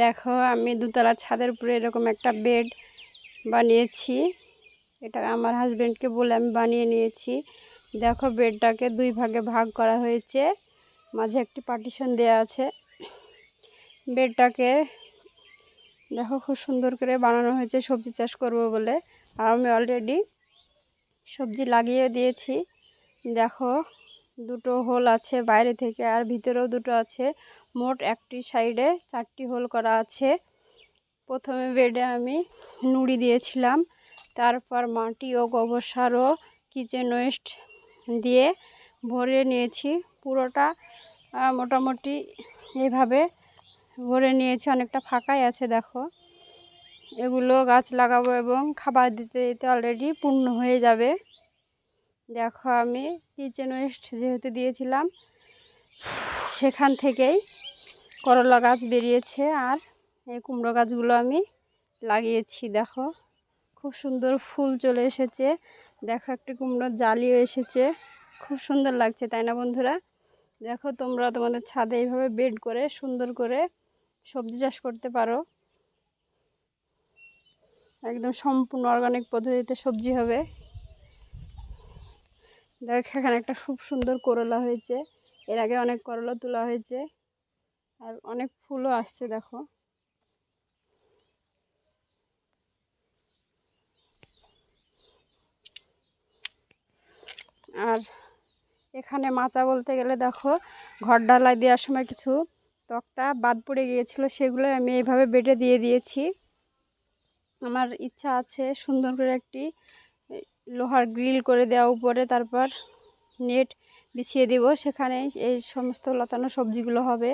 দেখো, আমি দুতলা ছাদের উপরে এরকম একটা বেড বানিয়েছি। এটা আমার হাজব্যান্ডকে বলে আমি বানিয়ে নিয়েছি। দেখো বেডটাকে দুই ভাগে ভাগ করা হয়েছে। মাঝে একটি পার্টিশন দেওয়া আছে। বেডটাকে দেখো, খুব সুন্দর করে বানানো হয়েছে, সবজি চাষ করব বলে। আর আমি অলরেডি সবজি লাগিয়ে দিয়েছি। দেখো দুটো হোল আছে বাইরে থেকে আর ভিতরেও দুটো আছে। মোট একটি সাইডে চারটি হোল করা আছে। প্রথমে বেডে আমি নুড়ি দিয়েছিলাম। তারপর মাটি ও গোবর সার ও কিচেন ওয়েস্ট দিয়ে ভরে নিয়েছি। পুরোটা মোটামুটি এইভাবে ভরে নিয়েছি। অনেকটা ফাঁকাই আছে, দেখো। এগুলো গাছ লাগাবো এবং খাবার দিতে দিতে অলরেডি পূর্ণ হয়ে যাবে। দেখো আমি কিচেন ওয়েস্ট যেহেতু দিয়েছিলাম, সেখান থেকেই করলা গাছ বেরিয়েছে আর এই কুমড়ো গাছগুলো আমি লাগিয়েছি, দেখো। খুব সুন্দর ফুল চলে এসেছে, দেখো একটি কুমড়োর জালিও এসেছে, খুব সুন্দর লাগছে, তাই না বন্ধুরা? দেখো তোমরা তোমাদের ছাদে এইভাবে বেড করে, সুন্দর করে সবজি চাষ করতে পারো। একদম সম্পূর্ণ অর্গানিক পদ্ধতিতে সবজি হবে। দেখ, এখানে একটা খুব সুন্দর করলা হয়েছে। এর আগে অনেক করলা তোলা হয়েছে। আর অনেক ফুলও আসছে, দেখো। আর এখানে মাচা বলতে গেলে, দেখো, ঘর ডালাই দেওয়ার সময় কিছু তক্তা বাদ পড়ে গিয়েছিল, সেগুলো আমি এইভাবে বেটে দিয়ে দিয়েছি। আমার ইচ্ছা আছে সুন্দর করে একটি লোহার গ্রিল করে দেওয়া উপরে, তারপর নেট বিছিয়ে দিব। সেখানে এই সমস্ত লতানো সবজিগুলো হবে।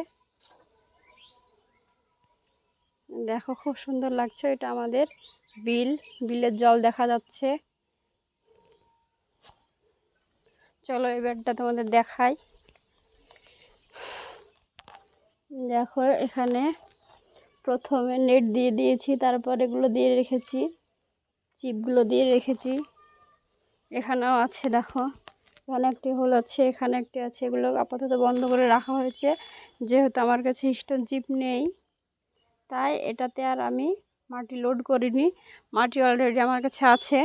দেখো খুব সুন্দর লাগছে এটা আমাদের বিল। বিলের জল দেখা যাচ্ছে। চলো এবারটা তোমাদের দেখাই। দেখো এখানে প্রথমে নেট দিয়ে দিয়েছি, তারপর এগুলো দিয়ে রেখেছি, চিপগুলো দিয়ে রেখেছি। এখানেও আছে, দেখো। এখানে একটি হোল আছে, এখানে একটি আছে। এগুলো আপাতত বন্ধ করে রাখা হয়েছে। যেহেতু আমার কাছে স্টোন চিপ নেই, তাই এটাতে আর আমি মাটি লোড করিনি। মাটি অলরেডি আমার কাছে আছে।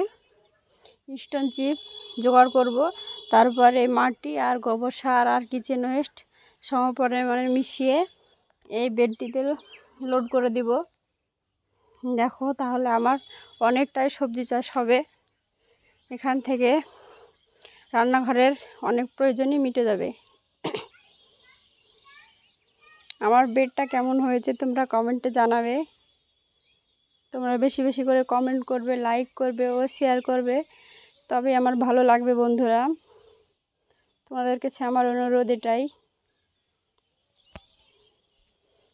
স্টোন চিপ জোগাড় করব। তারপরে মাটি আর গোবর সার আর কিচেন ওয়েস্ট সম পরিমাণে মিশিয়ে এই বেডটিতে লোড করে দিব। দেখো, তাহলে আমার অনেকটাই সবজি চাষ হবে। এখান থেকে রান্নাঘরের অনেক প্রয়োজনই মিটে যাবে। আমার বেডটা কেমন হয়েছে তোমরা কমেন্টে জানাবে। তোমরা বেশি বেশি করে কমেন্ট করবে, লাইক করবে ও শেয়ার করবে। তবে আমার ভালো লাগবে বন্ধুরা। তোমাদের কাছে আমার অনুরোধ এটাই।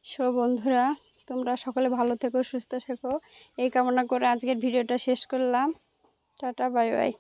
সো বন্ধুরা, তোমরা সকলে ভালো থেকো, সুস্থ থেকো। এই কামনা করে আজকের ভিডিওটা শেষ করলাম। Tata bye bye.